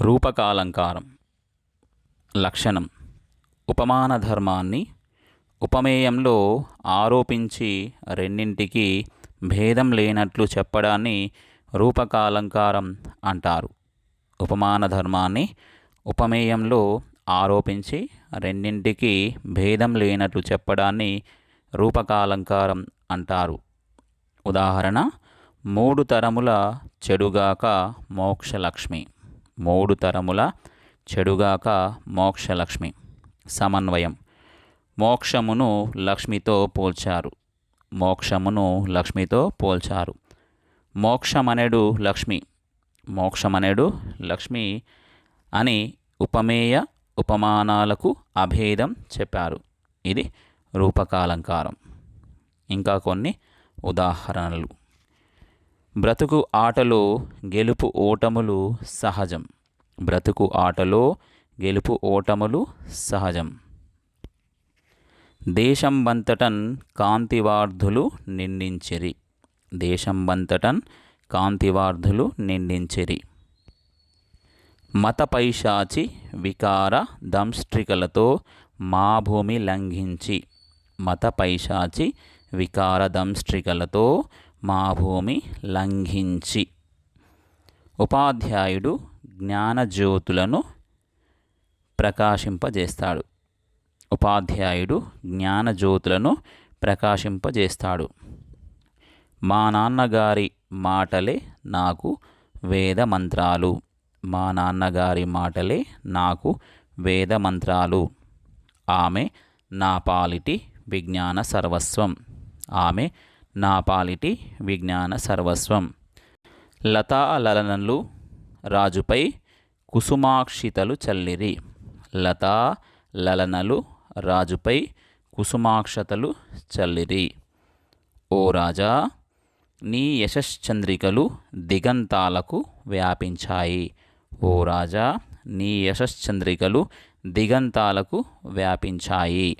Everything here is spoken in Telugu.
రూపకాలంకారం. లక్షణం. ఉపమాన ధర్మాన్ని ఉపమేయంలో ఆరోపించి రెండింటికి భేదం లేనట్లు చెప్పడాన్ని రూపకాలంకారం అంటారు. ఉపమాన ధర్మాన్ని ఉపమేయంలో ఆరోపించి రెండింటికి భేదం లేనట్లు చెప్పడాన్ని రూపకాలంకారం అంటారు. ఉదాహరణ మూడు తరముల చెడుగాక మోక్షలక్ష్మి. మూడు తరముల చెడుగాక మోక్షలక్ష్మి సమన్వయం. మోక్షమును లక్ష్మితో పోల్చారు. మోక్షమును లక్ష్మితో పోల్చారు. మోక్షమనేడు లక్ష్మి మోక్షమనేడు లక్ష్మి అని ఉపమేయ ఉపమానాలకు అభేదం చెప్పారు. ఇది రూపకాలంకారం. ఇంకా కొన్ని ఉదాహరణలు. బ్రతుకు ఆటలో గెలుపు ఓటములు సహజం. బ్రతుకు ఆటలో గెలుపు ఓటములు సహజం. దేశం వంతటన్ కాంతివార్ధులు నిండించిరి. దేశం వంతటన్ కాంతివార్ధులు నిండించిరి. మత పైశాచి వికార దంష్ట్రికలతో మా భూమి లంఘించి. మత పైశాచి వికార దంష్ట్రికలతో మా భూమి లంఘించి. ఉపాధ్యాయుడు జ్ఞానజ్యోతులను ప్రకాశింపజేస్తాడు. ఉపాధ్యాయుడు జ్ఞానజ్యోతులను ప్రకాశింపజేస్తాడు. మా నాన్నగారి మాటలే నాకు వేద మంత్రాలు మా నాన్నగారి మాటలే నాకు వేద మంత్రాలు ఆమె నా పాలిటి విజ్ఞాన సర్వస్వం. ఆమె నా పాలిటి విజ్ఞాన సర్వస్వం. లతా లలనలు రాజుపై కుసుమాక్షితలు చల్లిరి. లతా లలనలు రాజుపై కుసుమాక్షతలు చల్లిరి. ఓ రాజా నీ యశశ్చంద్రికలు దిగంతాలకు వ్యాపించాయి. ఓ రాజా నీ యశశ్చంద్రికలు దిగంతాలకు వ్యాపించాయి.